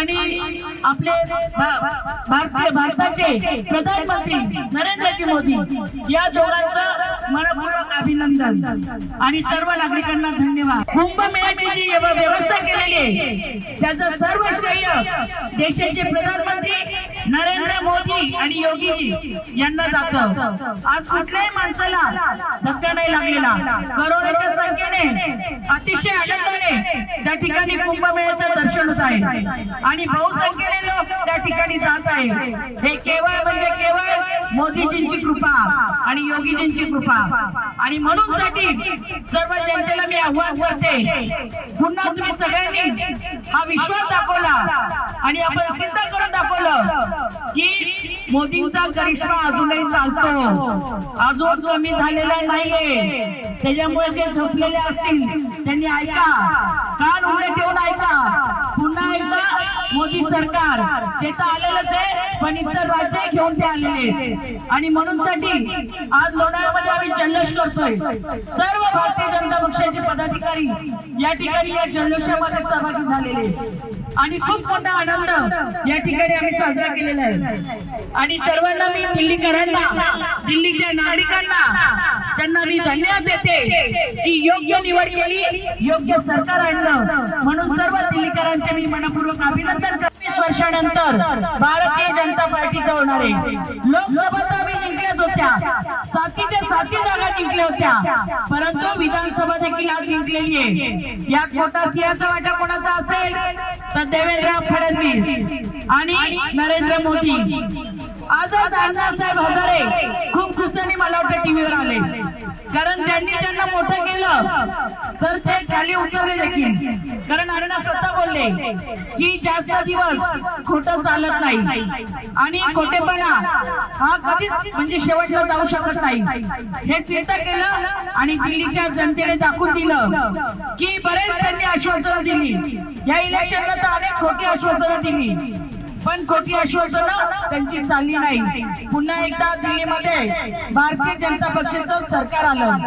आणि आपले भारतीय भारताचे प्रधानमंत्री नरेंद्रजी मोदी या दोघांचं मनपूर्वक अभिनंदन. आणि सर्व नागरिकांना धन्यवाद. कुंभमेळ्याची जी व्यवस्था केलेली आहे त्याचं सर्व श्रेय देशाचे प्रधानमंत्री नरेंद्र मोदी आणि योगी यांना जात. आज कुठल्याही माणसाला लागलेला. करोनाच्या संख्येने अतिशय आनंदाने त्या ठिकाणी कुंभमेळ्याचं दर्शन होत आहे. आणि बहुसंख्येने लोक त्या ठिकाणी जात आहे हे केवळ म्हणजे केवळ मोदीजींची कृपा. आणि योगीजींची कृपा. आणि म्हणून साठी सर्व जनतेला मी आव्हान करते. पुन्हा तुम्ही सगळ्यांनी हा विश्वास दाखवला आणि आपण सिद्ध करून दाखवलं की मोदींचा करिश्मा अजूनही चालतो. अजून कमी झालेला नाहीये. त्याच्यामुळे जे झोपलेले असतील त्यांनी ऐका. कान उघडे ठेवून ऐका. पुन्हा एकदा मोदी सरकार ते तर आलेलंच आहे पण इतर राज्य घेऊन ते आलेले आहेत. आणि म्हणून साठी आज लोणावळ्यामध्ये आम्ही जल्लोष करतोय. सर्व भारतीय जनता पक्षाचे पदाधिकारी या ठिकाणी या जल्लोषामध्ये सहभागी झालेले आणि खूप मोठा आनंद या ठिकाणी आम्ही साजरा केलेला आहे. आणि सर्वांना मी दिल्लीकरांना दिल्लीच्या नागरिकांना त्यांना मी धन्यवाद देते की योग्य निवड केली योग्य सरकार आणलं. म्हणून मनपूर्वक अभिनंदन वीस वर्षानंतर भारतीय जनता पार्टी होणार आहे. लोकसभा आम्ही जिंकल्याच होत्या. सातीच्या साती जागा जिंकल्या होत्या. परंतु विधानसभा देखील आज जिंकलेली आहे. यात मोठा सिंहाचा वाटा कोणाचा असेल? तर देवेंद्र फडणवीस आणि नरेंद्र मोदी. आजच अण्णासाहेब हजारे खूप खुशाने मला वाटतं टीव्हीवर आले. कारण त्यांनी त्यांना मोठं केलं. तर ते खाली उतरले देखील. कारण अण्णा बोलणे. ही जास्त दिवस खोटं चालत नाही. आणि खोटेपणा हा कधीच म्हणजे शेवटला जाऊ शकत नाही. हे सिद्ध केलं आणि दिल्लीच्या जनतेने दाखवून दिलं की बरेच त्यांनी आश्वासनं दिली. या इलेक्शनला तर अनेक खोटी आश्वासनं दिली. पण खोटी आश्वासनं त्यांची चालली नाही. पुन्हा एकदा दिल्लीमध्ये भारतीय जनता पक्षाचं सरकार आलं.